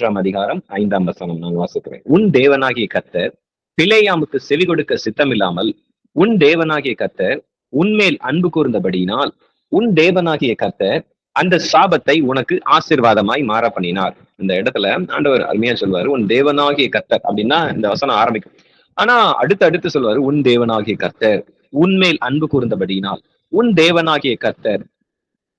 மூன்றாம் அதிகாரம் ஐந்தாம் வசனம் நான் வாசிக்கிறேன். உன் தேவனாகிய கர்த்தர் பிழையாமுக்கு செவி கொடுக்க சித்தமில்லாமல் உன் தேவனாகிய கத்தர் உன்மேல் அன்பு கூர்ந்தபடியினால் உன் தேவனாகிய கர்த்தர் அந்த சாபத்தை உனக்கு ஆசீர்வாதமாய் மாற பண்ணினார். இந்த இடத்துல ஆண்டவர் அருமையா சொல்வாரு உன் தேவனாகிய கத்தர் அப்படின்னா இந்த வசனம் ஆரம்பிக்கும். ஆனா அடுத்து அடுத்து சொல்வாரு உன் தேவனாகிய கர்த்தர் உன்மேல் அன்பு கூர்ந்தபடியினால் உன் தேவனாகிய கர்த்தர்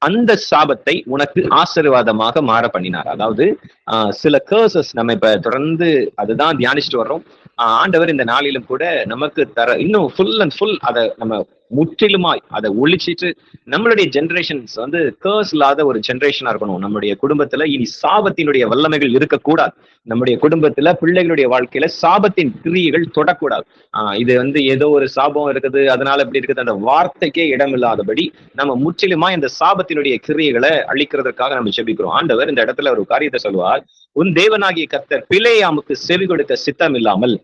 அந்த சாபத்தை உனக்கு ஆசீர்வாதமாக மாற பண்ணினார். அதாவது ஆஹ் சில கேர்சஸ் நம்ம இப்ப தொடர்ந்து அதுதான் தியானிச்சுட்டு வர்றோம். ஆஹ் ஆண்டவர் இந்த நாளிலும் கூட நமக்கு தர இன்னும் ஃபுல் அண்ட் ஃபுல் அதை நம்ம முற்றிலுமாய் அதை ஒழிச்சிட்டு நம்மளுடைய ஜென்ரேஷன்ஸ் வந்து கேர்ஸ் இல்லாத ஒரு ஜெனரேஷனா இருக்கணும். நம்முடைய குடும்பத்துல இனி சாபத்தினுடைய வல்லமைகள் இருக்கக்கூடாது. நம்முடைய குடும்பத்துல பிள்ளைகளுடைய வாழ்க்கையில சாபத்தின் கிரியைகள் தொடக்கூடாது. ஆஹ் இது வந்து ஏதோ ஒரு சாபம் இருக்குது. அதனால இப்படி இருக்குது. அந்த வார்த்தைக்கே இடம் இல்லாதபடி நம்ம முற்றிலுமா இந்த சாபத்தினுடைய கிரியைகளை அழிக்கிறதுக்காக நம்ம செபிக்கிறோம் ஆண்டவர் இந்த இடத்துல ஒரு காரியத்தை சொல்லுவார். உன் தேவனாகிய கர்த்தர் பிழையாமுக்கு செவி கொடுக்க சித்தம் இல்லாமல்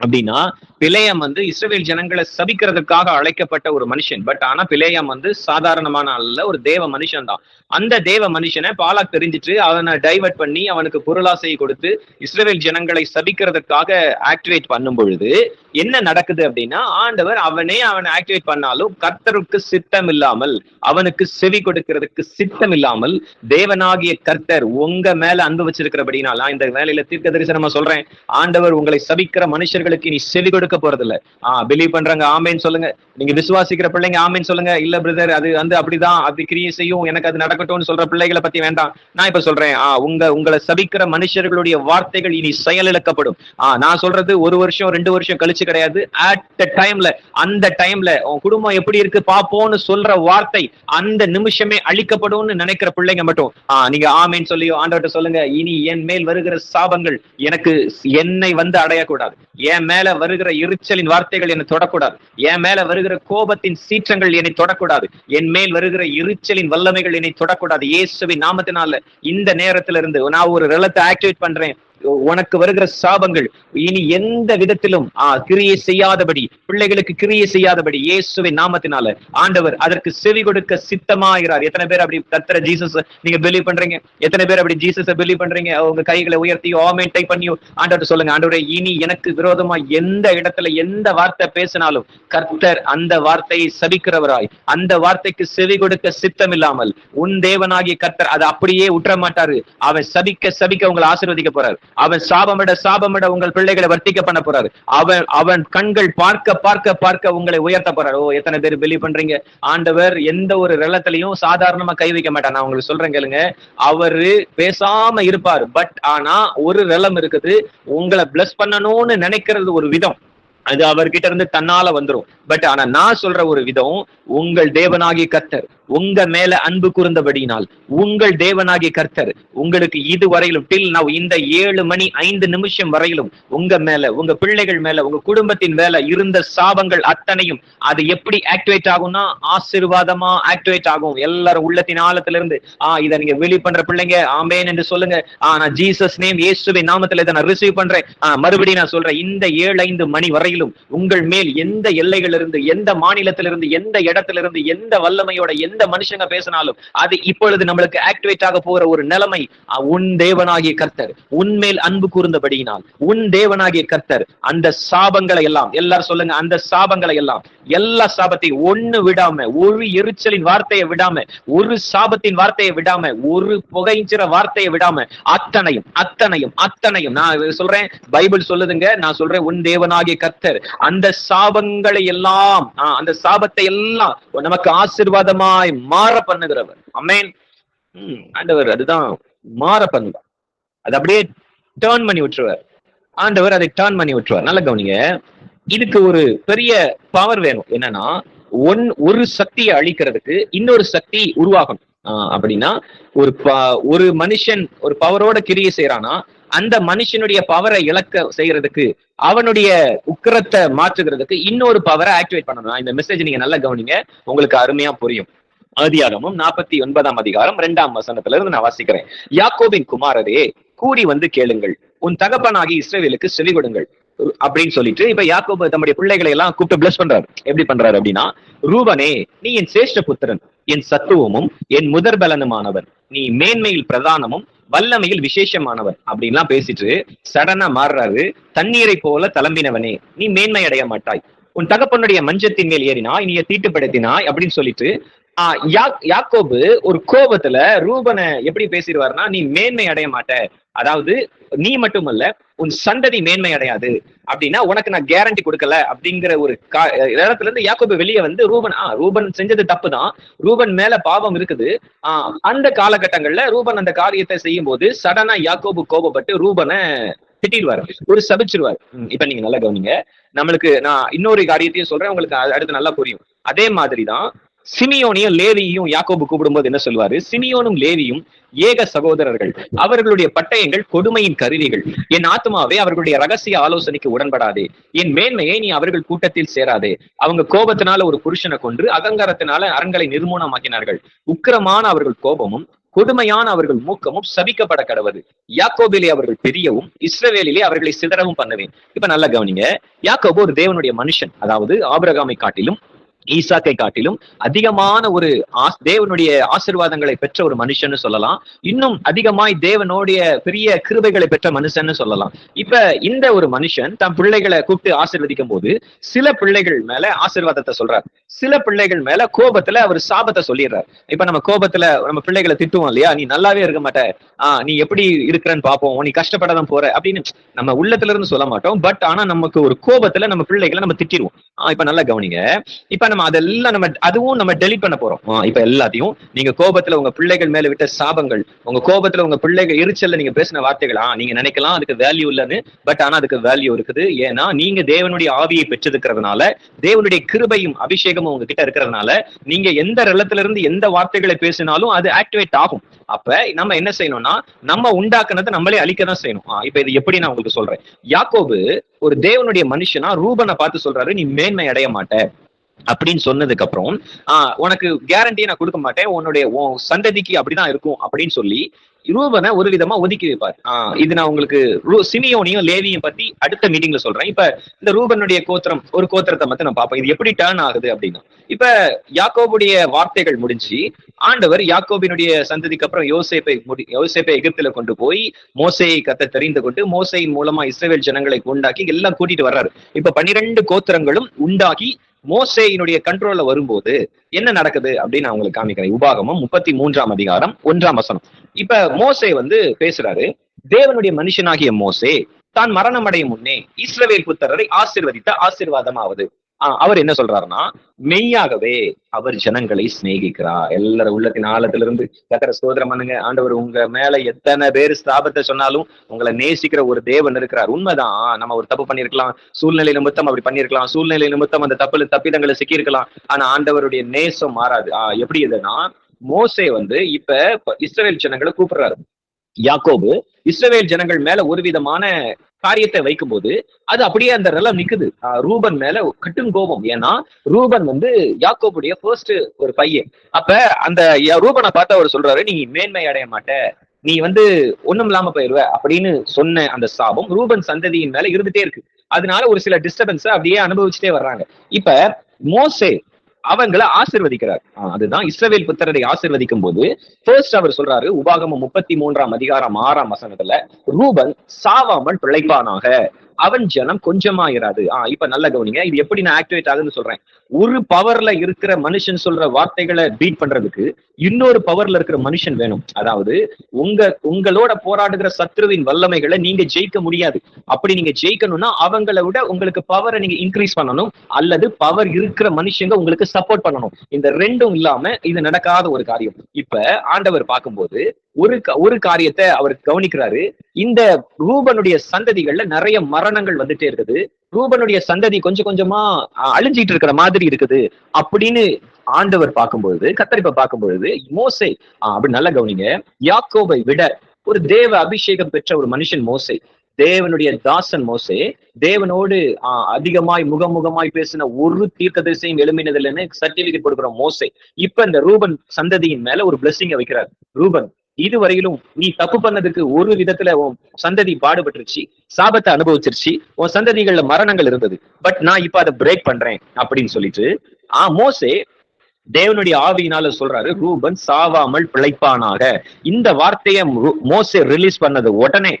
அப்படின்னா பிளேயம் வந்து இஸ்ரேல் ஜனங்களை சபிக்கிறதுக்காக அழைக்கப்பட்ட ஒரு மனுஷன். பட் ஆனா பிளேயம் வந்து சாதாரணமான அல்ல ஒரு தேவ மனுஷன் தான் அந்த தேவ மனுஷனை பாலாக் தெரிஞ்சிட்டு அவனை டைவர்ட் பண்ணி அவனுக்கு பொருளாசையை கொடுத்து இஸ்ரேல் ஜனங்களை சபிக்கிறதுக்காக ஆக்டிவேட் பண்ணும் பொழுது என்ன நடக்குது அப்படின்னா ஆண்டவர் அவனே அவனை ஆக்டிவேட் பண்ணாலும் கர்த்தருக்கு சித்தம் இல்லாமல் அவனுக்கு செவி கொடுக்கிறதுக்கு சித்தம் இல்லாமல் தேவனாகிய கர்த்தர் உங்க மேல அன்பு வச்சிருக்கிறபடினால் நான் இந்த வேலையில தீர்க்க தரிசனமா சொல்றேன் ஆண்டவர் உங்களை சபிக்கிற மனுஷர்களுக்கு நீ செவி கொடுக்க போறதில்ல. ஆஹ் பிலீவ் பண்றாங்க ஆமேன்னு சொல்லுங்க. நீங்க விசுவாசிக்கிற பிள்ளைங்க ஆமேன்னு சொல்லுங்க. இல்ல பிரதர் அது வந்து அப்படிதான். அப்படி கிரியை செய்யும். எனக்கு அது நடக்கட்டும்னு சொல்ற பிள்ளைகளை பத்தி வேண்டாம். நான் இப்ப சொல்றேன். ஆஹ் உங்க உங்களை சபிக்கிற மனுஷர்களுடைய வார்த்தைகள் இனி செயல் இழக்கப்படும் ஆஹ் நான் சொல்றது ஒரு வருஷம் ரெண்டு வருஷம் கழிச்சு கிடையாது. அட் த டைம்ல அந்த டைம்ல உன் குடும்பம் எப்படி இருக்கு பாப்போம்னு சொல்ற வார்த்தை அந்த நிமிஷமே அழிக்கப்படும்னு நினைக்கிற பிள்ளைங்க மட்டும். ஆஹ் நீங்க ஆமேன்னு சொல்லியோ ஆண்டவர்கிட்ட சொல்லுங்க இனி என் மேல் வருகிற சாபங்கள் எனக்கு என்னை வந்து அடையக்கூடாது. என் மேல வருகிற எரிச்சலின் வார்த்தைகள் என்னை தொடக்கூடாது. என் மேல வருகிற கோபத்தின் சீற்றங்கள் என்னை தொடக்கூடாது. என் மேல் வருகிற எரிச்சலின் வல்லமைகள் என்னை தொடக்கூடாது. இயேசுவின் நாமத்தினால இந்த நேரத்துல இருந்து நான் ஒரு ரிலத்தை ஆக்டிவேட் பண்றேன். உனக்கு வருகிற சாபங்கள். இனி எந்த விதத்திலும் ஆஹ் கிரியை செய்யாதபடி பிள்ளைகளுக்கு கிரியை செய்யாதபடி இயேசுவை நாமத்தினால ஆண்டவர் அதற்கு செவி கொடுக்க சித்தமாகிறார். எத்தனை பேர் அப்படி கத்தர ஜீசஸ் நீங்க பிலீவ் பண்றீங்க? எத்தனை பேர் அப்படி ஜீசஸ பிலீவ் பண்றீங்க? உங்க கைகளை உயர்த்தியோ ஆமென் டைப் பண்ணியோ ஆண்டவர் சொல்லுங்க ஆண்டவரே இனி எனக்கு விரோதமா எந்த இடத்துல எந்த வார்த்தை பேசினாலும் கர்த்தர் அந்த வார்த்தையை சபிக்கிறவராய் அந்த வார்த்தைக்கு செவி கொடுக்க சித்தம் இல்லாமல் உன் தேவனாகிய கர்த்தர் அதை அப்படியே உற்ற மாட்டாரு அவன் சபிக்க சபிக்க உங்களை ஆசீர்வதிக்க போறாரு. அவன் சாபமிட சாபமிட உங்கள் பிள்ளைகளை வர்த்திக்க பண்ண போறாரு. அவன் அவன் கண்கள் பார்க்க பார்க்க பார்க்க உங்களை உயர்த்த போறாரு. ஓ எத்தனை பேர் பிலீவ் பண்றீங்க? ஆண்டவர் எந்த ஒரு ரெலத்திலையும் சாதாரணமா கை வைக்க மாட்டான் நான் உங்களுக்கு சொல்றேன் கேளுங்க. அவரு பேசாம இருப்பாரு. பட் ஆனா ஒரு ரெலம் இருக்குது. உங்களை பிளஸ் பண்ணணும்னு நினைக்கிறது ஒரு விதம். அது அவர்கிட்ட இருந்து தன்னால வந்துரும். பட் ஆனா நான் சொல்ற ஒரு விதம் உங்கள் தேவனாகி கத்தர் உங்க மேல அன்பு கூர்ந்தபடியினால் உங்கள் தேவனாகிய கர்த்தர் உங்களுக்கு இது வரையிலும் டில் நவ் இந்த ஏழு மணி ஐந்து நிமிஷம் வரையிலும் உங்க மேல உங்க பிள்ளைகள் மேல உங்க குடும்பத்தின் மேல இருந்த சாபங்கள் அத்தனையும் அது எப்படி ஆக்டிவேட் ஆகும்னா ஆசீர்வாதமா ஆக்டிவேட் ஆகும். எல்லாரும் உள்ளத்தின் ஆழத்துல இருந்து ஆஹ் இதை நீங்க வெளி பண்ற பிள்ளைங்க ஆமேன் என்று சொல்லுங்க. ஆஹ் நான் ஜீசஸ் நேம் இயேசுவின் நாமத்துல இதை நான் ரிசீவ் பண்றேன். ஆஹ் மறுபடியும் நான் சொல்றேன் இந்த ஏழு ஐந்து மணி வரையிலும் உங்கள் மேல் எந்த எல்லைகள் இருந்து எந்த மாநிலத்திலிருந்து எந்த இடத்துல இருந்து எந்த வல்லமையோட எந்த எந்த மனுஷங்க பேசினாலும் அது இப்பொழுது நம்மளுக்கு ஆக்டிவேட் ஆக போகிற ஒரு நிலைமை உன் தேவனாகிய கர்த்தர் உன்மேல் அன்பு கூர்ந்தபடியினால் உன் தேவனாகிய கர்த்தர் அந்த சாபங்களை எல்லாம் எல்லாரும் சொல்லுங்க அந்த சாபங்களை எல்லாம் எல்லா சாபத்தையும் ஒண்ணு விடாம ஒரு எரிச்சலின் வார்த்தையை விடாம ஒரு சாபத்தின் வார்த்தையை விடாம ஒரு புகைஞ்சிற வார்த்தையை விடாம அத்தனையும் அத்தனையும் அத்தனையும் நான் சொல்றேன் பைபிள் சொல்லுதுங்க நான் சொல்றேன் உன் தேவனாகிய கர்த்தர் அந்த சாபங்களை எல்லாம் அந்த சாபத்தை எல்லாம் நமக்கு ஆசிர்வாதமாய் மாற பண்ணுகிறவர். அமேன் ஆண்டவர் அதுதான் மாற பண்ணுவார். அது அப்படியே டேர்ன் பண்ணி விட்டுருவார். ஆண்டவர் அதை டேர்ன் பண்ணி விட்டுருவார். நல்ல கவனிங்க. இதுக்கு ஒரு பெரிய பவர் வேணும். என்னன்னா ஒன் ஒரு சக்தியை அழிக்கிறதுக்கு இன்னொரு சக்தி உருவாகணும். ஆஹ் அப்படின்னா ஒரு ப- ஒரு மனுஷன் ஒரு பவரோட கிரியை செய்யறானா அந்த மனுஷனுடைய பவரை இழக்க செய்யறதுக்கு அவனுடைய உக்கிரத்தை மாற்றுகிறதுக்கு இன்னொரு பவரை ஆக்டிவேட் பண்ணணும். இந்த மெசேஜ் நீங்க நல்லா கவனிங்க. உங்களுக்கு அருமையா புரியும். ஆதியாகமும் நாற்பத்தி ஒன்பதாம் அதிகாரம் இரண்டாம் வசனத்துல இருந்து நான் வாசிக்கிறேன். யாக்கோபின் குமாரரே கூடி வந்து கேளுங்கள். உன் தகப்பனாகி இஸ்ரேவேலுக்கு செவி கொடுங்கள் அப்படின்னு சொல்லிட்டு இப்ப யாக்கோபு தம்முடைய பிள்ளைகளை எல்லாம் கூப்பிட்டு பிளஸ் பண்றாரு. எப்படி பண்றாரு அப்படின்னா ரூபனே நீ என் சேஷ்ட புத்திரன் என் சத்துவமும் என் முதற் பலனுமானவன் நீ மேன்மையில் பிரதானமும் வல்லமையில் விசேஷமானவர் அப்படின்லாம் பேசிட்டு சடனா மாறுறாரு. தண்ணீரை போல தளம்பினவனே நீ மேன்மை அடைய மாட்டாய். உன் தகப்பனுடைய மஞ்சத்தின் மேல் ஏறினாய் நீ தீட்டுப்படுத்தினாய் அப்படின்னு சொல்லிட்டு யாக்கோபு ஒரு கோபத்துல ரூபனை எப்படி பேசிடுவாருன்னா நீ மேன்மை அடைய மாட்ட அதாவது நீ மட்டுமல்ல உன் சந்ததி மேன்மை அடையாது. அப்படின்னா உனக்கு நான் கேரண்டி கொடுக்கல. அப்படிங்கிற ஒரு கா- இடத்துல இருந்து யாக்கோபு வெளியே வந்து ரூபன் ஆ ரூபன் செஞ்சது தப்பு தான் ரூபன் மேல பாவம் இருக்குது. ஆஹ் அந்த காலகட்டங்கள்ல ரூபன் அந்த காரியத்தை செய்யும் போது சடனா யாக்கோபு கோபப்பட்டு ரூபனை திட்டிடுவாரு. ஒரு சபிச்சிருவாரு. இப்ப நீங்க நல்லா கவனிங்க. நம்மளுக்கு நான் இன்னொரு காரியத்தையும் சொல்றேன் உங்களுக்கு அடுத்து நல்லா புரியும். அதே மாதிரிதான் சிமியோனையும் லேவியையும் யாக்கோபு கூப்பிடும்போது என்ன சொல்வாரு சிமியோனும் லேவியும் ஏக சகோதரர்கள். அவர்களுடைய பட்டயங்கள் கொடுமையின் கருவிகள். என் ஆத்மாவே அவர்களுடைய ரகசிய ஆலோசனைக்கு உடன்படாதே. என் மேன்மையை நீ அவர்கள் கூட்டத்தில் சேராதே. அவங்க கோபத்தினால ஒரு புருஷனை கொன்று அகங்காரத்தினால அரண்களை நிர்மூலமாக்கினார்கள் உக்கிரமான அவர்கள் கோபமும் கொடுமையான அவர்கள் மூக்கமும் சபிக்கப்பட கடவது. யாக்கோபிலே அவர்கள் பெரியவும் இஸ்ரவேலிலே அவர்களை சிதறவும் பண்ணுவேன். இப்ப நல்லா கவனிங்க. யாக்கோபு ஒரு தேவனுடைய மனுஷன். அதாவது ஆபிரகாமை காட்டிலும் ஈசாக்கை காட்டிலும் அதிகமான ஒரு தேவனுடைய ஆசிர்வாதங்களை பெற்ற ஒரு மனுஷன்னு சொல்லலாம். இன்னும் அதிகமாய் தேவனுடைய பெரிய கிருபைகளை பெற்ற மனுஷன்னு சொல்லலாம். இப்ப இந்த ஒரு மனுஷன் தன் பிள்ளைகளை கூப்பிட்டு ஆசிர்வதிக்கும் போது சில பிள்ளைகள் மேல ஆசிர்வாதத்தை சொல்றார். சில பிள்ளைகள் மேல கோபத்துல அவர் சாபத்தை சொல்லிடுறார். இப்ப நம்ம கோபத்துல நம்ம பிள்ளைகளை திட்டுவோம் இல்லையா? நீ நல்லாவே இருக்க மாட்ட. ஆஹ் நீ எப்படி இருக்கிறன்னு பாப்போம் நீ கஷ்டப்படாதான் போற அப்படின்னு நம்ம உள்ளத்துல இருந்து சொல்ல மாட்டோம். பட் ஆனா நமக்கு ஒரு கோபத்துல நம்ம பிள்ளைகளை நம்ம திட்டிடுவோம். ஆஹ் இப்ப நல்லா கவனிங்க. இப்ப நம்ம அதெல்லாம் நம்ம அதுவும் நம்ம டெலிட் பண்ண போறோம். இப்ப எல்லாத்தையும் நீங்க கோபத்துல உங்க பிள்ளைகள் மேல விட்ட சாபங்கள் உங்க கோபத்துல உங்க பிள்ளைகள் எரிச்சல்ல நீங்க பேசின வார்த்தைகள் நீங்க நினைக்கலாம் அதுக்கு வேல்யூ இல்லைன்னு பட் ஆனா அதுக்கு வேல்யூ இருக்குது. ஏன்னா நீங்க தேவனுடைய ஆவியை பெற்றிருக்கிறதுனால தேவனுடைய கிருபையும் அபிஷேகமும் உங்ககிட்ட இருக்கிறதுனால நீங்க எந்த ரலத்துல இருந்து எந்த வார்த்தைகளை பேசினாலும் அது ஆக்டிவேட் ஆகும். அப்ப நம்ம என்ன செய்யணும்னா நம்ம உண்டாக்குனதை நம்மளே அழிக்க தான் செய்யணும். ஆஹ் இப்ப இது எப்படி நான் உங்களுக்கு சொல்றேன். யாக்கோபு ஒரு தேவனுடைய மனுஷனா ரூபனை பார்த்து சொல்றாரு நீ மேன்மை அடைய மாட்ட. அப்படின்னு சொன்னதுக்கு அப்புறம் ஆஹ் உனக்கு கேரண்டியை நான் கொடுக்க மாட்டேன். உன்னுடைய உன் சந்ததிக்கு அப்படிதான் இருக்கும் அப்படின்னு சொல்லி ரூபனை ஒரு விதமா ஒதுக்கி வைப்பார். இது நான் உங்களுக்கு சிமியோனையும் லேவியும் பத்தி அடுத்த மீட்டிங்ல சொல்றேன். இப்ப இந்த ரூபனுடைய கோத்திரம் ஒரு கோத்திரத்தை மட்டும் நான் பார்ப்பேன். இது எப்படி டேர்ன் ஆகுது அப்படின்னா. இப்ப யாக்கோபுடைய வார்த்தைகள் முடிஞ்சு ஆண்டவர் யாக்கோபினுடைய சந்ததிக்கு அப்புறம் யோசேப்பை முடி யோசேப்பை எகிப்துல கொண்டு போய் மோசையை கத்த தெரிந்து கொண்டு மோசையின் மூலமா இஸ்ரவேல் ஜனங்களை உண்டாக்கி எல்லாம் கூட்டிட்டு வர்றாரு. இப்ப பன்னிரண்டு கோத்திரங்களும் உண்டாகி மோசேயினுடைய கண்ட்ரோல்ல வரும்போது என்ன நடக்குது அப்படின்னு நான் உங்களுக்கு காமிக்கிறேன். உபாகமம் முப்பத்தி மூன்றாம் அதிகாரம் ஒன்றாம் வசனம். இப்ப மோசே வந்து பேசுறாரு தேவனுடைய மனுஷனாகிய மோசே தான் மரணம் அடையும் முன்னே இஸ்ரவேல் புத்தரரை ஆசிர்வதித்த ஆசிர்வாதமாவது. அவர் என்ன சொல்றாருன்னா மெய்யாகவே அவர் ஜனங்களை சிநேகிக்கிறார். எல்லாரும் உள்ளத்தின் ஆழத்திலிருந்து கத்திர சோதரம் பண்ணுங்க. ஆண்டவர் உங்க மேல எத்தனை பேர் ஸ்தாபத்தை சொன்னாலும் உங்களை நேசிக்கிற ஒரு தேவன் இருக்கிறார். உண்மைதான் நம்ம ஒரு தப்பு பண்ணிருக்கலாம் சூழ்நிலை நிமித்தம் அப்படி பண்ணிருக்கலாம் சூழ்நிலை நிமித்தம் அந்த தப்புல தப்பிதங்களை சிக்கியிருக்கலாம். ஆனா ஆண்டவருடைய நேசம் மாறாது. ஆஹ் எப்படி இதுன்னா மோசே வந்து இப்ப இஸ்ரேல் இஸ்ரவேல் ஜனங்களை கூப்பிடுறாரு. யாக்கோபு இஸ்ரவேல் ஜனங்கள் மேல ஒரு விதமான காரியத்தை வைக்கும்போது அது அப்படியே அந்த நிலம் நிக்குது. ரூபன் மேல கட்டும் கோபம். ஏன்னா ரூபன் வந்து யாக்கோபுடைய ஃபர்ஸ்ட் ஒரு பையன். அப்ப அந்த யா- ரூபனை பார்த்து அவர் சொல்றாரு நீ மேன்மை அடைய மாட்ட. நீ வந்து ஒண்ணும் இல்லாம போயிருவ. அப்படின்னு சொன்ன அந்த சாபம் ரூபன் சந்ததியின் மேல இருந்துட்டே இருக்கு. அதனால ஒரு சில டிஸ்டர்பன்ஸ் அப்படியே அனுபவிச்சுட்டே வர்றாங்க. இப்ப மோசே அவங்கள ஆசிர்வதிக்கிறார். அதுதான் இஸ்ரவேல் புத்திரரை ஆசிர்வதிக்கும் போது ஃபர்ஸ்ட் அவர் சொல்றாரு உபாகம முப்பத்தி மூன்றாம் அதிகாரம் ஆறாம் வசனத்துல ரூபன் சாவாமல் பிழைப்பானாக. அவன் ஜனம் கொஞ்சமாயிராது. ஆஹ் இப்ப நல்ல கவனிங்க. இது எப்படி நான் ஆக்டிவேட் ஆகுதுன்னு சொல்றேன். ஒரு பவர்ல இருக்கிற மனுஷன் சொல்ற வார்த்தைகளை பீட் பண்றதுக்கு இன்னொரு பவர்ல இருக்கிற மனுஷன் வேணும். அதாவது உங்க உங்களோட போராடுகிற சத்ருவின் வல்லமைகளை நீங்க ஜெயிக்க முடியாது. அப்படி நீங்க ஜெயிக்கணும்னா அவங்கள விட உங்களுக்கு பவரை நீங்க இன்க்ரீஸ் பண்ணணும். அல்லது பவர் இருக்கிற மனுஷங்க உங்களுக்கு சப்போர்ட் பண்ணணும். இந்த ரெண்டும் இல்லாம இது நடக்காத ஒரு காரியம். இப்ப ஆண்டவர் பார்க்கும்போது ஒரு க- ஒரு காரியத்தை அவர் கவனிக்கிறாரு. இந்த ரூபனுடைய சந்ததிகள்ல நிறைய மரணங்கள் வந்துட்டே இருக்குது. ரூபனுடைய சந்ததி கொஞ்சம் கொஞ்சமா அழிஞ்சிட்டு இருக்கிற மாதிரி இருக்குது அப்படின்னு ஆண்டவர் பார்க்கும்பொழுது கத்தரிப்பை பார்க்கும்பொழுது மோசை ஆஹ், அப்படி நல்லா கவனிங்க. யாக்கோபை விட ஒரு தேவ அபிஷேகம் பெற்ற ஒரு மனுஷன் மோசை. தேவனுடைய தாசன் மோசே. தேவனோடு ஆஹ், அதிகமாய் முகமுகமாய் பேசின ஒரு தீர்க்க தரிசையும் எழுமினது இல்லைன்னு சர்டிபிகேட் கொடுக்குற மோசே. இப்ப இந்த ரூபன் சந்ததியின் மேல ஒரு பிளெஸிங்க வைக்கிறார். ரூபன் இதுவரையிலும் நீ தப்பு பண்ணதுக்கு ஒரு விதத்துல உன் சந்ததி பாடுபட்டுருச்சு சாபத்தை அனுபவிச்சிருச்சு உன் சந்ததிகள்ல மரணங்கள் இருந்தது. பட் நான் இப்ப அதை பிரேக் பண்றேன் அப்படின்னு சொல்லிட்டு ஆ மோசே தேவனுடைய ஆவியினால சொல்றாரு ரூபன் சாவாமல் பிழைப்பானாக. இந்த வார்த்தையை மோசே ரிலீஸ் பண்ணது உடனே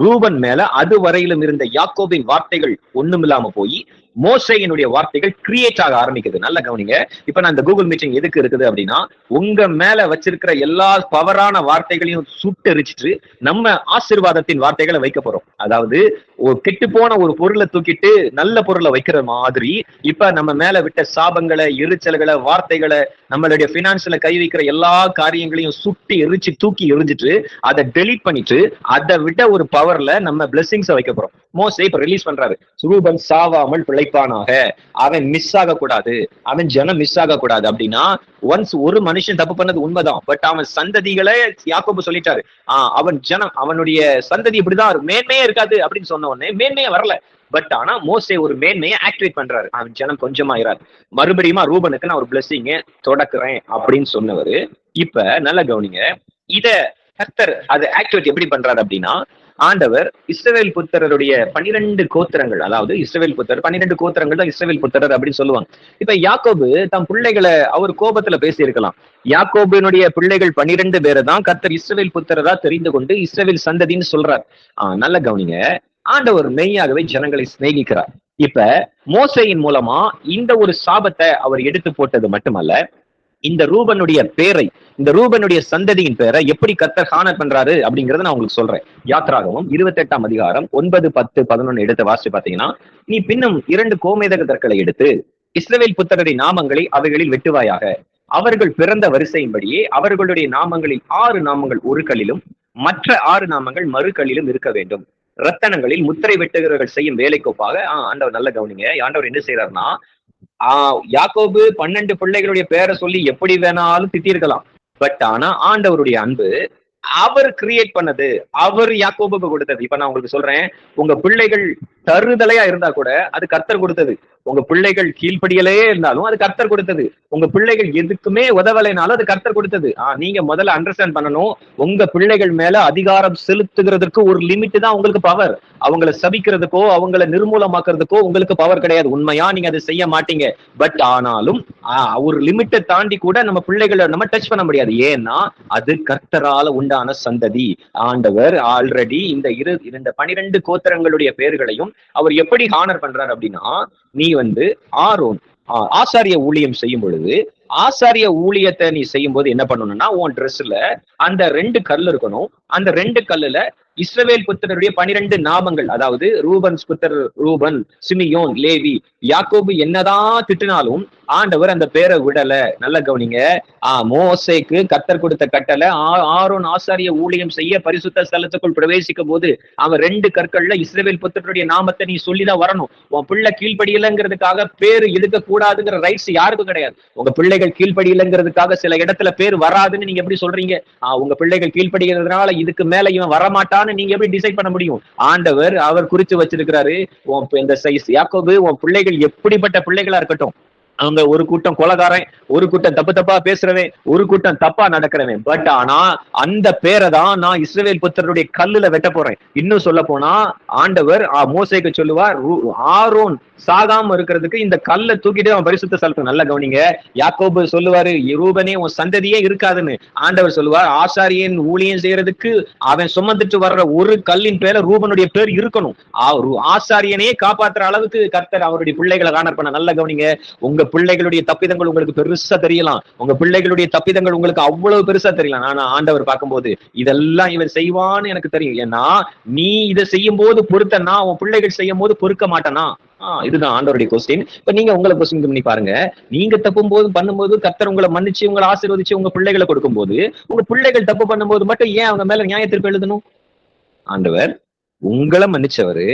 ரூபன் மேல அது வரையிலும் இருந்த யாக்கோபின் வார்த்தைகள் ஒண்ணும் இல்லாம போய் மோசையினுடைய வார்த்தைகள் கிரியேட் ஆக ஆரம்பிக்குது. நல்ல கவனிங்க. இப்ப நான் இந்த கூகுள் மீட்டிங் எதுக்கு இருக்குது அப்படின்னா உங்க மேல வச்சிருக்கிற எல்லா பவரான வார்த்தைகளையும் சுட்டெரிச்சிட்டு நம்ம ஆசீர்வாதத்தின் வார்த்தைகளை வைக்க போறோம். அதாவது ஒரு கெட்டு போன ஒரு பொருளை தூக்கிட்டு நல்ல பொருளை வைக்கிற மாதிரி இப்ப நம்ம மேல விட்ட சாபங்களை எரிச்சல்களை வார்த்தைகளை நம்மளுடைய பினான்ஸ்ல கை வைக்கிற எல்லா காரியங்களையும் சுட்டி எரிச்சு தூக்கி எரிஞ்சிட்டு அதை டெலீட் பண்ணிட்டு அதை விட ஒரு பவர்ல நம்ம பிளெஸிங்ஸை வைக்க போறோம். மோஸ்ட் இப்ப ரிலீஸ் பண்றாரு. சுரூபன் சாவாமல் உழைப்பானாக அவன் மிஸ் ஆகக்கூடாது அவன் ஜனம் மிஸ் ஆகக்கூடாது அப்படின்னா ஒன்ஸ் ஒரு மனுஷன் தப்பு பண்ணது உண்மைதான் பட் அவன் சந்ததிகளை யாக்கோபு சொல்லிட்டாரு. ஆஹ் அவன் ஜனம் அவனுடைய சந்ததி இப்படிதான் மேன்மையே இருக்காது அப்படின்னு சொன்ன உடனே மேன்மையே வரல. பட் ஆனா மோசே ஒரு மேன்மையை ஆக்டிவேட் பண்றாரு. அவன் ஜனம் கொஞ்சமா இராது மறுபடியும் ரூபனுக்கு நான் ஒரு பிளஸ்ஸிங்க தொடக்குறேன் அப்படின்னு சொன்னவர் இப்ப நல்ல கவனிங்க இத கர்த்தர் அது ஆக்டிவேட் எப்படி பண்றாரு அப்படின்னா ஆண்டவர் இஸ்ரவேல் புத்திரருடைய பன்னிரண்டு கோத்திரங்கள் அதாவது இஸ்ரவேல் புத்தர் பன்னிரெண்டு கோத்திரங்கள் தான் இஸ்ரவேல் புத்தரர் அப்படின்னு சொல்லுவாங்க. இப்ப யாக்கோபு தம் பிள்ளைகளை அவர் கோபத்துல பேசியிருக்கலாம். யாக்கோபினுடைய பிள்ளைகள் பன்னிரண்டு பேரை தான் கர்த்தர் இஸ்ரவேல் புத்திரரா தெரிந்து கொண்டு இஸ்ரவேல் சந்ததின்னு சொல்றார். ஆஹ் நல்ல கவனிங்க. ஆண்டவர் மெய்யாகவே ஜனங்களை சிநேகிக்கிறார். இப்ப மோசையின் மூலமா இந்த ஒரு சாபத்தை அவர் எடுத்து போட்டது மட்டுமல்ல இந்த ரூபனுடைய பேரை இந்த ரூபனுடைய சந்ததியின் பேரை எப்படி கத்தர் ஹானர் பண்றாரு அப்படிங்கறத நான் உங்களுக்கு சொல்றேன். யாத்திராகவும் இருபத்தி எட்டாம் அதிகாரம் ஒன்பது பத்து பதினொன்னு எடுத்து வாசி பாத்தீங்கன்னா நீ பின்னும் இரண்டு கோமேதக கற்களை எடுத்து இஸ்ரவேல் புத்தரடி நாமங்களை அவைகளில் வெட்டுவாயாக. அவர்கள் பிறந்த வரிசையின்படியே அவர்களுடைய நாமங்களில் ஆறு நாமங்கள் ஒரு கல்லிலும் மற்ற ஆறு நாமங்கள் மறு கல்லிலும் இருக்க வேண்டும். ரத்தனங்களில் முத்திரை வெட்டுகிறவர்கள் செய்யும் வேலைக்கோப்பாக ஆஹ் ஆண்டவர் நல்ல கவனிங்க. ஆண்டவர் என்ன செய்யறாருன்னா யாக்கோபு பன்னெண்டு பிள்ளைகளுடைய பேரை சொல்லி எப்படி வேணாலும் திட்டிருக்கலாம். பட் ஆனா ஆண்டவருடைய அன்பு அவர் கிரியேட் பண்ணது அவர் யாக்கோபுக்கு கொடுத்தது. இப்ப நான் உங்களுக்கு சொல்றேன் உங்க பிள்ளைகள் தருதலையா இருந்தா கூட அது கர்த்தர் கொடுத்தது. உங்க பிள்ளைகள் கீழ்ப்படியலே இருந்தாலும் அது கர்த்தர் கொடுத்தது. உங்க பிள்ளைகள் எதுக்குமே உதவலைனாலும் அது கர்த்தர் கொடுத்தது. ஆஹ் நீங்க முதல்ல அண்டர்ஸ்டாண்ட் பண்ணணும். உங்க பிள்ளைகள் மேல அதிகாரம் செலுத்துகிறதுக்கு ஒரு லிமிட் தான் உங்களுக்கு பவர் அவங்கள சபிக்கிறதுக்கோ அவங்கள நிர்மூலமாக்குறதுக்கோ உங்களுக்கு பவர் கிடையாது. உண்மையா நீங்க அதை செய்ய மாட்டீங்க. பட் ஆனாலும் ஆஹ் ஒரு லிமிட்டை தாண்டி கூட நம்ம பிள்ளைகளை நம்ம டச் பண்ண முடியாது. ஏன்னா அது கர்த்தரால உண்டான சந்ததி. ஆண்டவர் ஆல்ரெடி இந்த இரு இந்த பனிரெண்டு கோத்திரங்களுடைய பேர்களையும் அவர் எப்படி ஹானர் பண்றாரு அப்படின்னா நீ வந்து ஆரோன் ஆசாரிய ஊழியம் செய்யும் பொழுது ஆசாரிய ஊழியத்தை நீ செய்யும் போது என்ன பண்ணணும்னா உன் ட்ரெஸ்ல அந்த ரெண்டு கல் இருக்கணும். அந்த ரெண்டு கல்லுல இஸ்ரவேல் புத்திரருடைய பனிரெண்டு நாமங்கள் அதாவது ரூபன் புத்தர் ரூபன் சிமியோன் லேவி யாக்கோபு என்னதான் திட்டினாலும் ஆண்டவர் அந்த பேரை விடல. நல்ல கவனிங்க. ஆஹ் மோசேக்கு கத்தர் கொடுத்த கட்டளை ஆரோன் ஆசாரிய ஊழியம் செய்ய பரிசுத்த ஸ்தலத்துக்குள் பிரவேசிக்கும் போது அவன் ரெண்டு கற்கள்ல இஸ்ரவேல் புத்தருடைய நாமத்தை நீ சொல்லிதான் வரணும். உன் பிள்ளை கீழ்படியிலங்கிறதுக்காக பேரு எடுக்க கூடாதுங்கிற ரைட்ஸ் யாருக்கும் கிடையாது. உங்க பிள்ளைகள் கீழ்படியிலங்கிறதுக்காக சில இடத்துல பேர் வராதுன்னு நீங்க எப்படி சொல்றீங்க? ஆஹ் உங்க பிள்ளைகள் கீழ்படிகிறதுனால இதுக்கு மேல இவன் வரமாட்டான்னு நீங்க எப்படி டிசைட் பண்ண முடியும்? ஆண்டவர் அவர் குறித்து வச்சிருக்கிறாரு இந்த சைஸ் யாக்கோபு உன் பிள்ளைகள் எப்படிப்பட்ட பிள்ளைகளா இருக்கட்டும். அவங்க ஒரு கூட்டம் கொலகாரன் ஒரு கூட்டம் தப்பு தப்பா பேசுறவன் ஒரு கூட்டம் தப்பா நடக்கிறவன். பட் ஆனா அந்த பேரை தான் நான் இஸ்ரவேல் புத்தருடைய கல்லுல வெட்ட போறேன். இன்னும் சொல்ல போனா ஆண்டவர் ஆ, சொல்லுவார் ஆரோன் சாகாம இருக்கிறதுக்கு இந்த கல்லை தூக்கிட்டு அவன் பரிசுத்த ஸ்தலத்துக்கு நல்ல கவனிங்க. யாக்கோபு சொல்லுவாரு ரூபனே உன் சந்ததியே இருக்காதுன்னு. ஆண்டவர் சொல்லுவார் ஆசாரியன் ஊழியம் செய்யறதுக்கு அவன் சுமந்துட்டு வர்ற ஒரு கல்லின் பேர ரூபனுடைய பேர் இருக்கணும். ஆ- ஆசாரியனையே காப்பாத்துற அளவுக்கு கர்த்தர் அவருடைய பிள்ளைகளை காணர் நல்ல கவனிங்க. உங்க பிள்ளைகளுடைய தப்பிதங்கள் உங்களுக்கு பெருசா தெரியலாம். உங்க பிள்ளைகளுடைய தப்பிதங்கள் உங்களுக்கு அவ்வளவு பெருசா தெரியலாம். ஆனா ஆண்டவர் பார்க்கும்போது இதெல்லாம் இவர் செய்வான்னு எனக்கு தெரியும். ஏன்னா நீ இதை செய்யும் போது பொறுத்தனா உன் பிள்ளைகள் செய்யும் போது பொறுக்க மாட்டேனா? ஆஹ் இதுதான் ஆண்டவருடைய கொஸ்டின் இப்ப நீங்க உங்களை கொஸ்டின் பண்ணி பாருங்க. நீங்க தப்பும் போது பண்ணும்போது கத்தர் உங்களை மன்னிச்சு உங்களை ஆசீர்வதிச்சு உங்க பிள்ளைகளை கொடுக்கும்போது உங்க பிள்ளைகள் தப்பு பண்ணும்போது மட்டும் ஏன் அவங்க மேல நியாயத்திற்கு எழுதணும்? ஆண்டவர் உங்களை மன்னிச்சவரு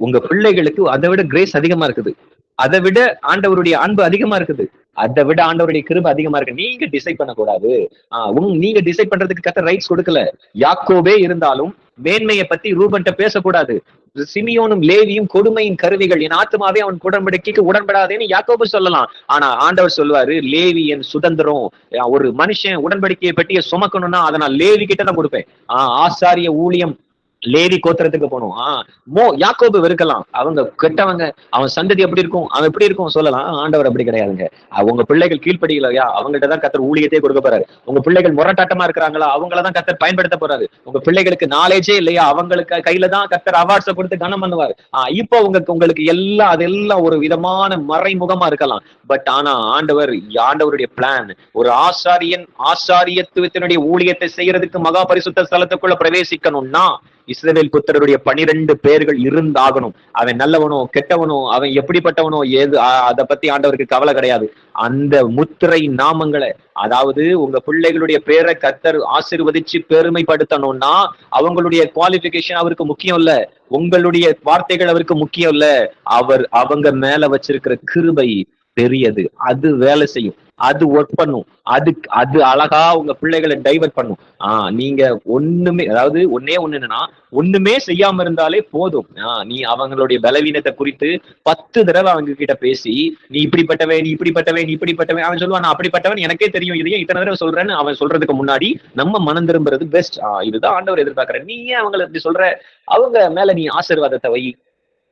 உங்க பிள்ளைகளுக்கு அதை விட கிரேஸ் அதிகமா இருக்குது. அதை விட ஆண்டவருடைய அன்பு அதிகமா இருக்குது. அதை விட ஆண்டவருடைய கிருப அதிகமா இருக்கு. நீங்க டிசைட் பண்ணக்கூடாது. ஆஹ் உங் நீங்க டிசைட் பண்றதுக்கு கத்த ரைட்ஸ் கொடுக்கல. யாக்கோவே இருந்தாலும் மேன்மையை பத்தி ரூபன்ட்ட பேசக்கூடாது. சிமியோனும் லேவியும் கொடுமையின் கருவிகள். என் ஆத்மாவே அவன் உடன்படிக்கைக்கு உடன்படாதேன்னு யாக்கோபு சொல்லலாம். ஆனா ஆண்டவர் சொல்லுவாரு லேவி என் சுதந்திரம். ஒரு மனுஷன் உடன்படிக்கையை பற்றிய சுமக்கணும்னா அதை நான் லேவி கிட்ட தான் கொடுப்பேன். ஆஹ் ஆசாரிய ஊழியம் லேவி கோத்திரத்துக்கு போனோம். ஆஹ் மோ யாக்கோபு வெறுக்கலாம். அவங்க கெட்டவங்க அவன் சந்ததி எப்படி இருக்கும் அவன் எப்படி இருக்கும் சொல்லலாம். ஆண்டவர் அப்படி கிடையாதுங்க. அவங்க பிள்ளைகள் கீழ்ப்படியலையா அவங்கள்ட்ட தான் கத்தர் ஊழியத்தை கொடுக்க போறாரு. உங்க பிள்ளைகள் முரட்டாட்டமா இருக்கிறாங்களா? அவங்கள தான் கத்தர் பயன்படுத்த போறாரு. உங்க பிள்ளைகளுக்கு நாலேஜே இல்லையா? அவங்களுக்கு கையில தான் கத்தர் அவார்ட்ஸை கொடுத்து கனம் பண்ணுவார். ஆஹ் இப்போ உங்களுக்கு உங்களுக்கு எல்லாம் அதெல்லாம் ஒரு விதமான மறைமுகமா இருக்கலாம். பட் ஆனா ஆண்டவர் ஆண்டவருடைய பிளான் ஒரு ஆசாரியன் ஆசாரியத்துவத்தினுடைய ஊழியத்தை செய்யறதுக்கு மகா பரிசுத்த ஸ்தலத்துக்குள்ள பிரவேசிக்கணும்னா இஸ்ரவேல் புத்தருடைய பனிரெண்டு பேர்கள் இருந்தாகணும். அவன் நல்லவனோ கெட்டவனோ அவன் எப்படிப்பட்டவனோ ஏது அதை பத்தி ஆண்டவருக்கு கவலை கிடையாது. அந்த முத்திரை நாமங்களை அதாவது உங்க பிள்ளைகளுடைய பேரை கத்தர் ஆசிர்வதிச்சு பெருமைப்படுத்தணும்னா அவங்களுடைய குவாலிபிகேஷன் அவருக்கு முக்கியம் இல்ல. உங்களுடைய வார்த்தைகள் அவருக்கு முக்கியம் இல்ல. அவர் அவங்க மேல வச்சிருக்கிற கிருபை பெரியது. அது வேலை செய்யும். அது ஒர்க் பண்ணும். அது அது அழகா உங்க பிள்ளைகளை டைவர்ட் பண்ணும். ஆஹ் நீங்க ஒண்ணுமே அதாவது ஒன்னே ஒண்ணு என்னன்னா ஒண்ணுமே செய்யாம இருந்தாலே போதும். ஆஹ் நீ அவங்களுடைய பலவீனத்தை குறித்து பத்து தடவை அவங்க கிட்ட பேசி நீ இப்படிப்பட்டவன் நீ இப்படிப்பட்டவன் நீ இப்படிப்பட்டவன் அவன் சொல்லுவான் நான் அப்படிப்பட்டவன் எனக்கே தெரியும் இதையும் இத்தனை தடவை சொல்றேன்னு அவன் சொல்றதுக்கு முன்னாடி நம்ம மனம் திரும்புறது பெஸ்ட் இதுதான் ஆண்டவர் எதிர்பார்க்கறேன் நீ ஏன் அவங்களை இப்படி சொல்ற? அவங்க மேல நீ ஆசீர்வாதத்தை வை.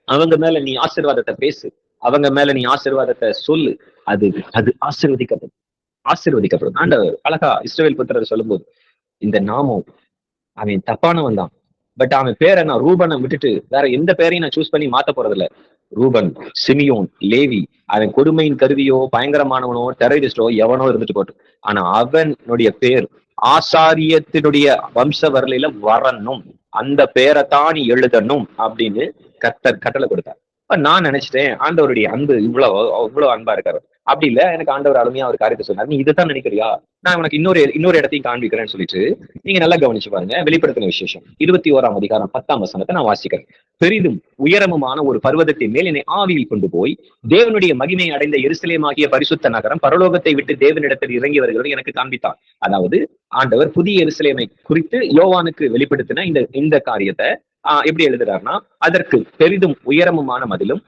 அவங்க மேல நீ ஆசீர்வாதத்தை பேசு. அவங்க மேல நீ ஆசீர்வாதத்தை சொல்லு. அது அது ஆசிர்வதிக்கப்படும். ஆசீர்வதிக்கப்படும். ஆண்டவர் அழகா இஸ்ரேல் புத்திரர் சொல்லும்போது இந்த நாமம் அவன் தப்பானவன் தான். பட் அவன் பேரை நான் ரூபனை விட்டுட்டு வேற எந்த பேரையும் நான் சூஸ் பண்ணி மாத்த போறது இல்ல ரூபன் சிமியோன் லேவி அவன் கொடுமையின் கருவியோ பயங்கரமானவனோ டெரரிஸ்டோ எவனோ இருந்துட்டு போட்டு. ஆனா அவனுடைய பேர் ஆசாரியத்தினுடைய வம்ச வரலையில வரணும். அந்த பேரை தான் நீ எழுதணும் அப்படின்னு கத்தர் கட்டளை கொடுத்தார். நான் நினைச்சிட்டேன் ஆண்டவருடைய அன்பு இவ்வளவு இவ்வளவு அன்பா இருக்காரு. அப்படி இல்ல எனக்கு ஆண்டவர் அருமையா ஒரு காரியத்தை சொன்னார். நீ இதுதான் நினைக்கிறியா? நான் உனக்கு இன்னொரு இன்னொரு இடத்தையும் காண்பிக்கிறேன்னு சொல்லிட்டு நீங்க நல்லா கவனிச்சு பாருங்க. வெளிப்படுத்தின விசேஷம். இருபத்தி ஓராம் அதிகாரம் பத்தாம் வசனத்தை நான் வாசிக்கிறேன். பெரிதும் உயரமுமான ஒரு பர்வதத்தின் மேல் என்னை ஆவியில் கொண்டு போய் தேவனுடைய மகிமை அடைந்த எருசலேமாகிய பரிசுத்த நகரம் பரலோகத்தை விட்டு தேவனிடத்தில் இறங்கி வருகிறது எனக்கு காண்பித்தார். அதாவது ஆண்டவர் புதிய எருசலேமை குறித்து யோவானுக்கு வெளிப்படுத்தின இந்த இந்த காரியத்தை ஆஹ் எப்படி எழுதுறாருன்னா அதற்கு பெரிதும் உயரமுமான மதிலும்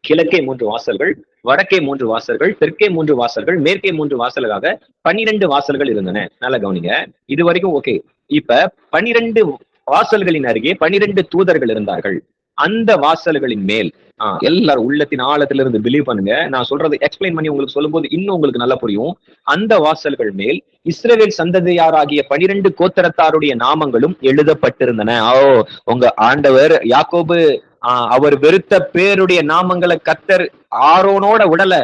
கிழக்கே மூன்று வாசல்கள் வடக்கே மூன்று வாசல்கள் தெற்கே மூன்று வாசல்கள் மேற்கே மூன்று வாசல்களாக பன்னிரண்டு வாசல்கள் இருந்தன. நல்லா கவனிங்க. இது வரைக்கும் ஓகே இப்ப பன்னிரண்டு வாசல்களின் அருகே பன்னிரண்டு தூதர்கள் இருந்தார்கள். அந்த வாசல்களின் மேல். ஆஹ் எல்லாரும் உள்ளத்தின் ஆழத்துல இருந்து பிலீவ் பண்ணுங்க. நான் சொல்றது எக்ஸ்பிளைன் பண்ணி உங்களுக்கு சொல்லும்போது இன்னும் உங்களுக்கு நல்லா புரியும். அந்த வாசல்கள் மேல் இஸ்ரேல் சந்ததியாராகிய பனிரெண்டு கோத்தரத்தாருடைய நாமங்களும் எழுதப்பட்டிருந்தன. ஓ உங்க ஆண்டவர் யாக்கோபு ஆஹ் அவர் வெறுத்த பேருடைய நாமங்களை கத்தர் ஆரோனோட உடல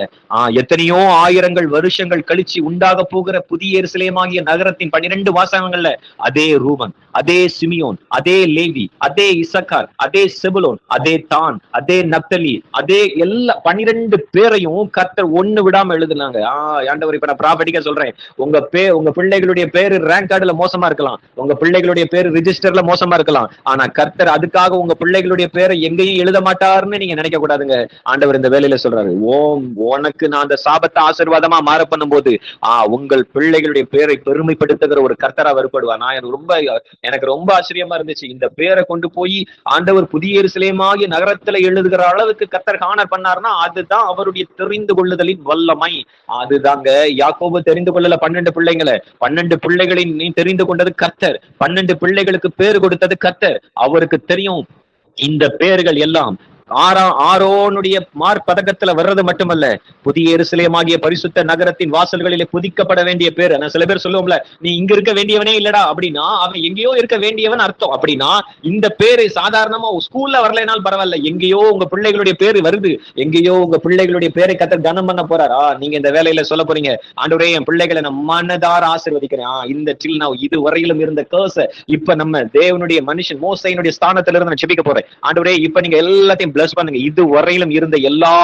எத்தனையோ ஆயிரங்கள் வருஷங்கள் கழிச்சு உண்டாக போகிற புதிய எருசலேமாகிய நகரத்தின் பன்னிரண்டு வாசகங்கள்ல அதே ரூபன் அதே சிமியோன் அதே லேவி அதே இசக்கார் அதே செபுலோன் அதே தான் அதே நப்தலி அதே எல்லா பன்னிரண்டு பேரையும் கத்தர் ஒண்ணு விடாம எழுதுனாங்க. ஆஹ் ஆண்டவர் இப்ப நான் ப்ராபர்ட்டிக்கா சொல்றேன். உங்க பே உங்க பிள்ளைகளுடைய பேரு ரேங்க் கார்டுல மோசமா இருக்கலாம். உங்க பிள்ளைகளுடைய பேரு ரிஜிஸ்டர்ல மோசமா இருக்கலாம். ஆனா கர்த்தர் அதுக்காக உங்க பிள்ளைகளுடைய பேரை எங்கேயும் எழுத மாட்டாருன்னு நீங்க நினைக்க கூடாதுங்க. ஆண்டவர் இந்த வேலையில சொல்றாரு ஓம் உனக்கு நான் அந்த சாபத்தை ஆசீர்வாதமா மாற பண்ணும்போது ஆஹ் உங்கள் பிள்ளைகளுடைய பேரை பெருமைப்படுத்துகிற ஒரு கர்த்தரா வருப்படுவா நான் எனக்கு ரொம்ப எனக்கு ரொம்ப ஆச்சரியமா இருந்துச்சு. இந்த பேரை கொண்டு போய் ஆண்டவர் புதிய எருசலேமாகிய நகரத்துல எழுதுகிற அளவுக்கு கர்த்தர் காணர் பண்ணார்னா அதுதான் அவருடைய தெரிந்து கொள்ளுதலின் வல்லமை. அதுதாங்க யாக்கோபு தெரிந்து கொள்ளல பன்னெண்டு பிள்ளைங்களை. பன்னெண்டு பிள்ளைகளின் நீ தெரிந்து கொண்டது கர்த்தர். பன்னெண்டு பிள்ளைகளுக்கு பேர் கொடுத்தது கர்த்தர். அவருக்கு தெரியும் இந்த பேர்கள் எல்லாம் ஆரா ஆரோனுடைய மார்பதக்கத்துல வர்றது மட்டுமல்ல புதிய எருசலேமாகிய பரிசுத்த நகரத்தின் வாசல்களிலே புதிக்கப்பட வேண்டிய பேர். நான் சில பேர் சொல்லுவோம்ல நீ இங்க இருக்க வேண்டியவனே இல்லடா. அப்படின்னா அவன் எங்கேயோ இருக்க வேண்டியவன் அர்த்தம். அப்படின்னா இந்த பேரு சாதாரணமா ஸ்கூல்ல வரலைனாலும் பரவாயில்ல எங்கேயோ உங்க பிள்ளைகளுடைய பேரு வருது. எங்கேயோ உங்க பிள்ளைகளுடைய பேரை கத்தர் கனம் பண்ண போறாரா. நீங்க இந்த வேலையில சொல்ல போறீங்க ஆண்டவரே என் பிள்ளைகளை நான் மனதார ஆசீர்வதிக்கிறேன். இந்த டில் நான் இது வரையிலும் இருந்த கேர்ஸ இப்ப நம்ம தேவனுடைய மனுஷன் மோசையினுடைய ஸ்தானத்துல இருந்து நான் செபிக்க போறேன். ஆண்டவரே இப்ப நீங்க எல்லாத்தையும் பிளஸ் பண்ணுங்க. இது வரையிலும் இருந்த எல்லா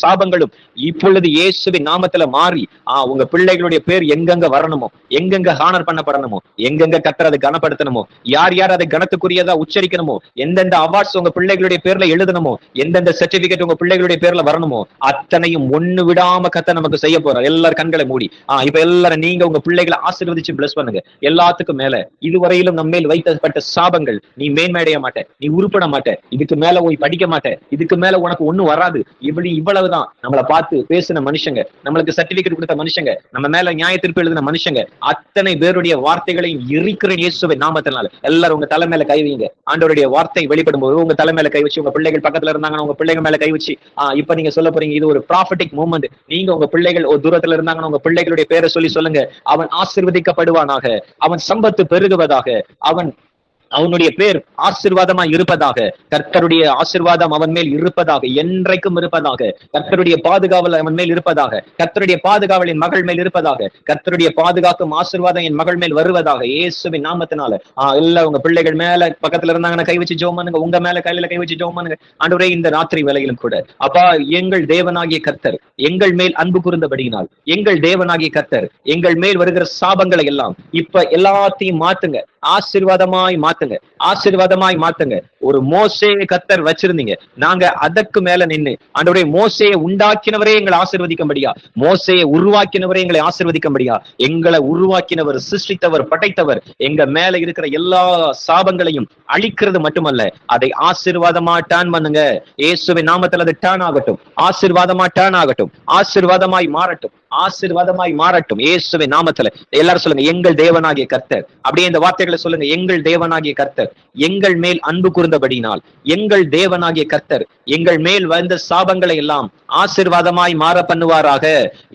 சாபங்களும் இப்பொழுது இயேசுவின் நாமத்துல மாறி ஆஹ் உங்க பிள்ளைகளுடைய பேர் எங்கெங்க வரணுமோ எங்கெங்க ஹானர் பண்ணப்படணுமோ எங்கெங்க கத்தர் அதை கனப்படுத்தணுமோ யார் யார் அதை கனத்துக்குரியதா உச்சரிக்கணுமோ எந்தெந்த அவார்ட்ஸ் உங்க பிள்ளைகளுடைய பேர்ல எழுதணுமோ எந்தெந்த சர்டிபிகேட் உங்க பிள்ளைகளுடைய பேர்ல வரணுமோ அத்தனையும் ஒண்ணு விடாம கத்த நமக்கு செய்ய போறோம் எல்லாரும் கண்களை மூடி. ஆஹ் இப்ப எல்லாரும் நீங்க உங்க பிள்ளைகளை ஆசீர்வதிச்சு பிளஸ் பண்ணுங்க. எல்லாத்துக்கும் மேல இதுவரையிலும் நம்ம மேல் வைக்கப்பட்ட சாபங்கள் நீ மேன்மையடைய மாட்ட நீ உருப்பட மாட்ட இதுக்கு மேல போய் படிக்க மாட்ட மாட்டேன். இதுக்கு மேல உனக்கு ஒண்ணும் வராது. இப்படி இவ்வளவுதான். நம்மளை பார்த்து பேசின மனுஷங்க நம்மளுக்கு சர்டிபிகேட் கொடுத்த மனுஷங்க நம்ம மேல நியாய தீர்ப்பு எழுதின மனுஷங்க அத்தனை பேருடைய வார்த்தைகளையும் எரிக்கிற இயேசுவை நாமத்தினால எல்லாரும் உங்க தலை மேல கை வைங்க ஆண்டவருடைய வார்த்தை வெளிப்படும் போது உங்க தலை மேல கை வச்சு உங்க பிள்ளைகள் பக்கத்துல இருந்தாங்கன்னா உங்க பிள்ளைங்க மேல கை வச்சு ஆஹ் இப்ப நீங்க சொல்ல போறீங்க இது ஒரு ப்ராஃபிட்டிக் மூமெண்ட் நீங்க உங்க பிள்ளைகள் ஒரு தூரத்துல இருந்தாங்கன்னா உங்க பிள்ளைகளுடைய பேரை சொல்லி சொல்லுங்க. அவன் ஆசிர்வதிக்கப்படுவானாக. அவன் சம்பத்து பெருகுவதாக. அவன் அவனுடைய பேர் ஆசிர்வாதமா இருப்பதாக கர்த்தருடைய ஆசிர்வாதம் அவன் மேல் இருப்பதாக என்றைக்கும் இருப்பதாக கர்த்தருடைய பாதுகாவல் அவன் மேல் இருப்பதாக கர்த்தருடைய பாதுகாவல் என் மகள் மேல் இருப்பதாக கர்த்தருடைய பாதுகாக்கும் ஆசிர்வாதம் என் மகள் மேல் வருவதாக இயேசுவின் நாமத்தினால. ஆஹ் இல்ல உங்க பிள்ளைகள் மேல பக்கத்துல இருந்தாங்கன்னா கை வச்சு ஜோமானுங்க உங்க மேல கையில கை வச்சு ஜோமானுங்க பண்ணுங்க. ஆண்டவரே இந்த ராத்திரி வேலையிலும் கூட அப்பா எங்கள் தேவனாகிய கர்த்தர் எங்கள் மேல் அன்பு கூர்ந்தபடியினால் எங்கள் தேவனாகிய கர்த்தர் எங்கள் மேல் வருகிற சாபங்களை எல்லாம் இப்ப எல்லாத்தையும் மாத்துங்க. ஆசீர்வாதமாய் மாத்துங்க. ஆசீர்வாதமாய் மாத்துங்க. ஒரு மோசேயை கத்தர் வச்சிருந்தீங்க. நாங்க அதற்கு மேல நின்னு ஆண்டவரே மோசையை உண்டாக்கினவரே எங்களை ஆசிர்வதிக்கும்படியா? மோசையை உருவாக்கினவரே எங்களை ஆசிர்வதிக்கும்படியா? எங்களை உருவாக்கினவர் சிருஷ்டித்தவர் படைத்தவர் எங்க மேல இருக்கிற எல்லா சாபங்களையும் அழிக்கிறது மட்டுமல்ல அதை ஆசிர்வாதமா டேர்ன் பண்ணுங்க. இயேசுவின் நாமத்தில் அது டேர்ன் ஆகட்டும். ஆசிர்வாதமா டேர்ன் ஆகட்டும். ஆசிர்வாதமாய் மாறட்டும். ஆசீர்வாதமாய் மாறட்டும். இயேசுவின் நாமத்துல எல்லாரும் சொல்லுங்க எங்கள் தேவனாகிய கர்த்தர். அப்படியே இந்த வார்த்தைகளை சொல்லுங்க எங்கள் தேவனாகிய கர்த்தர். எங்கள் மேல் அன்பு கூர்ந்தபடினால் எங்கள் தேவனாகிய கர்த்தர் எங்கள் மேல் வந்த சாபங்களை எல்லாம் ஆசீர்வாதமாய் மாற பண்ணுவாராக.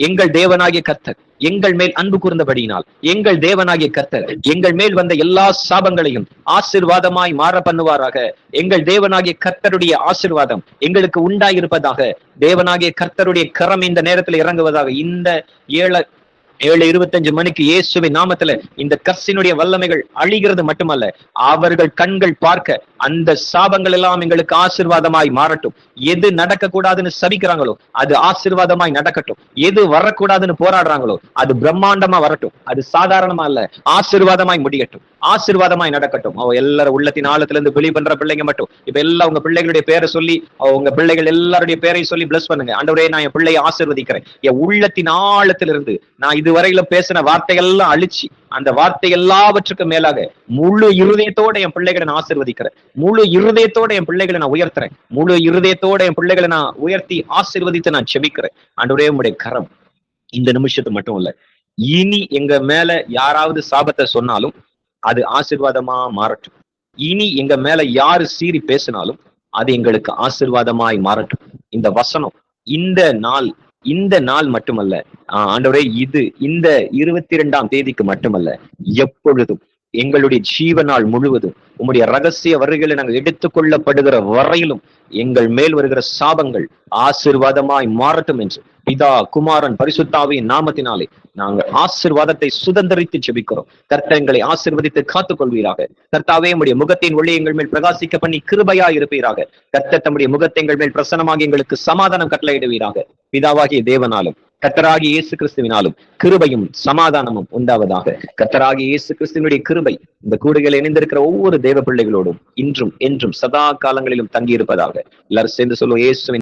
எங்கள் தேவனாகிய கர்த்தர். எங்கள் மேல் அன்பு கூர்ந்தபடியினால் எங்கள் தேவனாகிய கர்த்தர் எங்கள் மேல் வந்த எல்லா சாபங்களையும் ஆசிர்வாதமாய் மாற பண்ணுவாராக. எங்கள் தேவனாகிய கர்த்தருடைய ஆசிர்வாதம் எங்களுக்கு உண்டாயிருப்பதாக தேவனாகிய கர்த்தருடைய கரம் இந்த நேரத்தில் இறங்குவதாக இந்த ஏழ ஏழு இருபத்தஞ்சு மணிக்கு இயேசுவின் நாமத்துல இந்த கர்சினுடைய வல்லமைகள் அழிகிறது மட்டுமல்ல அவர்கள் கண்கள் பார்க்க அந்த சாபங்கள் எல்லாம் எங்களுக்கு ஆசிர்வாதமாய் மாறட்டும். எது நடக்க கூடாதுன்னு சபிக்கிறாங்களோ அது ஆசீர்வாதமாய் நடக்கட்டும். எது வரக்கூடாதுன்னு போராடுறாங்களோ அது பிரம்மாண்டமா வரட்டும். அது சாதாரணமா இல்ல ஆசிர்வாதமாய் முடியட்டும். ஆசீர்வாதமாய் நடக்கட்டும். அவ எல்லாரும் உள்ளத்தின் ஆழத்துல இருந்து வெளி பண்ற பிள்ளைங்க மட்டும். இப்ப எல்லா உங்க பிள்ளைகளுடைய பேரை சொல்லி உங்க பிள்ளைகள் எல்லாருடைய பேரையும் சொல்லி பிளஸ் பண்ணுங்க. அண்டவரே நான் என் பிள்ளையை ஆசிர்வதிக்கிறேன். என் உள்ளத்தின் ஆழத்திலிருந்து நான் இது இதுவரையில பேசின வார்த்தைகள் எல்லாம் அழிச்சு அந்த வார்த்தை எல்லாவற்றுக்கும் மேலாக முழு இருதயத்தோட என் பிள்ளைகளை நான் ஆசிர்வதிக்கிறேன். முழு இருதயத்தோட என் பிள்ளைகளை நான் உயர்த்துறேன். முழு இருதயத்தோட என் பிள்ளைகளை நான் உயர்த்தி ஆசிர்வதித்து நான் செபிக்கிறேன். அன்றுடைய உடைய கரம் இந்த நிமிஷத்து மட்டும் இல்ல இனி எங்க மேல யாராவது சாபத்தை சொன்னாலும் அது ஆசிர்வாதமா மாறட்டும். இனி எங்க மேல யாரு சீறி பேசினாலும் அது எங்களுக்கு ஆசிர்வாதமாய் மாறட்டும். இந்த வசனம் இந்த நாள் இந்த நாள் மட்டுமல்ல ஆஹ் ஆண்டவரே இது இந்த இருபத்தி இரண்டாம் தேதிக்கு மட்டுமல்ல எப்பொழுதும் எங்களுடைய ஜீவ நாள் முழுவதும் உம்முடைய ரகசிய வருகைகளை நாங்கள் எடுத்துக்கொள்ளப்படுகிற வரையிலும் எங்கள் மேல் வருகிற சாபங்கள் ஆசிர்வாதமாய் மாறட்டும் என்று பிதா குமாரன் பரிசுத்தாவின் நாமத்தினாலே நாங்கள் ஆசிர்வாதத்தை சுதந்திரித்து ஜெபிக்கிறோம். கர்த்தங்களை ஆசிர்வதித்து காத்துக் கொள்வீராக கர்த்தாவே உடைய முகத்தின் ஒளி எங்கள் மேல் பிரகாசிக்க பண்ணி கிருபையா இருப்பீராக கர்த்த தம்முடைய முகத்தை எங்கள் மேல் பிரசனமாக எங்களுக்கு சமாதானம் கட்டளையிடுவீராக. பிதாவாகிய தேவனாலும் கத்தராகி இயேசு கிறிஸ்துவினாலும் கிருபையும் சமாதானமும் உண்டாவதாக. கத்தராகி இயேசு கிறிஸ்துவனுடைய கிருபை இந்த கூடுகள் இணைந்திருக்கிற ஒவ்வொரு தேவ பிள்ளைகளோடும் இன்றும் என்றும் சதா காலங்களிலும் தங்கியிருப்பதாக. எல்லாரும் சேர்ந்து சொல்லுவோம் இயேசுவின்